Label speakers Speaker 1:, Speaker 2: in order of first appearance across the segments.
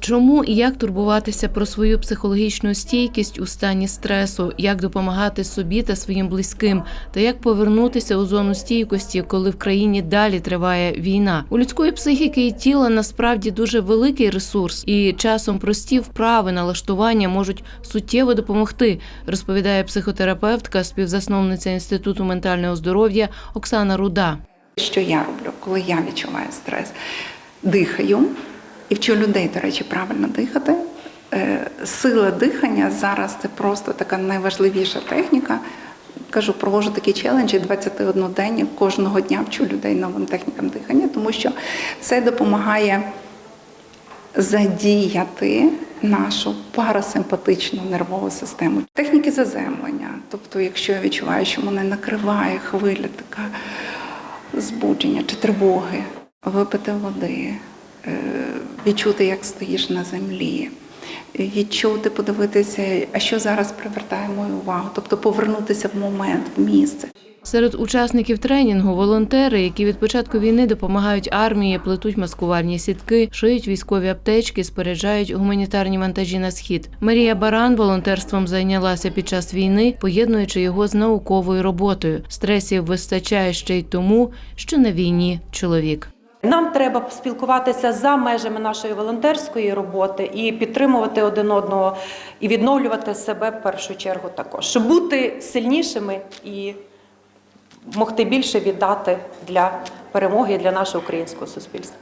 Speaker 1: Чому і як турбуватися про свою психологічну стійкість у стані стресу, як допомагати собі та своїм близьким, та як повернутися у зону стійкості, коли в країні далі триває війна? У людської психіки і тіла насправді дуже великий ресурс, і часом прості вправи налаштування можуть суттєво допомогти, розповідає психотерапевтка, співзасновниця інституту ментального здоров'я Оксана Руда.
Speaker 2: Що я роблю, коли я відчуваю стрес? Дихаю і вчу людей, до речі, правильно дихати. Е, Сила дихання зараз це просто така найважливіша техніка. Кажу, провожу такі челенджі 21 день. Кожного дня вчу людей новим технікам дихання, тому що це допомагає задіяти нашу парасимпатичну нервову систему. Техніки заземлення. Тобто, якщо я відчуваю, що мене накриває хвиля така збудження чи тривоги, випити води, е, відчути, як стоїш на землі, відчути, подивитися, а що зараз привертає мою увагу, тобто повернутися в момент, в місце.
Speaker 1: Серед учасників тренінгу волонтери, які від початку війни допомагають армії, плетуть маскувальні сітки, шиють військові аптечки, споряджають гуманітарні вантажі на схід. Марія Баран волонтерством зайнялася під час війни, поєднуючи його з науковою роботою. Стресів вистачає ще й тому, що на війні чоловік.
Speaker 3: Нам треба спілкуватися за межами нашої волонтерської роботи і підтримувати один одного, і відновлювати себе в першу чергу також, щоб бути сильнішими і могти більше віддати для перемоги для нашого українського суспільства.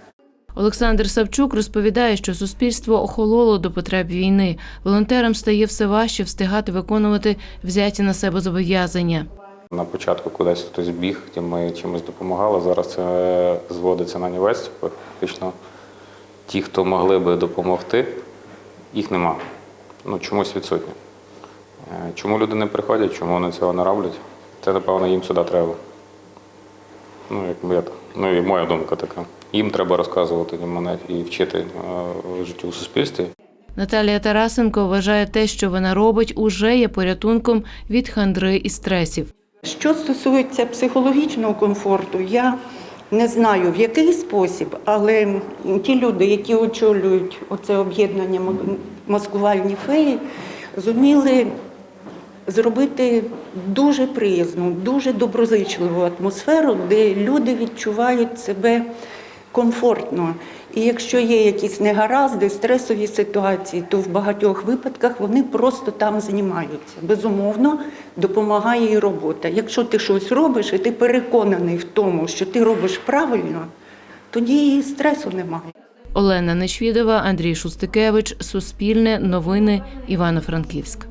Speaker 1: Олександр Савчук розповідає, що суспільство охололо до потреб війни. Волонтерам стає все важче встигати виконувати взяті на себе зобов'язання.
Speaker 4: На початку кудись хтось біг, ми чимось допомагали. Зараз це зводиться на нівець. Фактично, ті, хто могли би допомогти, їх нема. Ну, чомусь відсутні. Е, Чому люди не приходять, чому вони цього не роблять? Це, напевно, їм сюди треба. Ну, як я, ну, і моя думка така. Їм треба розказувати мене і вчити е, життю у суспільстві.
Speaker 1: Наталія Тарасенко вважає те, що вона робить, уже є порятунком від хандри і стресів.
Speaker 5: Що стосується психологічного комфорту, я не знаю в який спосіб, але ті люди, які очолюють оце об'єднання маскувальні феї, зуміли зробити дуже приязну, дуже доброзичливу атмосферу, де люди відчувають себе комфортно. І якщо є якісь негаразди, стресові ситуації, то в багатьох випадках вони просто там знімаються. Безумовно, допомагає і робота. Якщо ти щось робиш, і ти переконаний в тому, що ти робиш правильно, тоді і стресу немає.
Speaker 1: Олена Нечвідова, Андрій Шустикевич, Суспільне, Новини, Івано-Франківськ.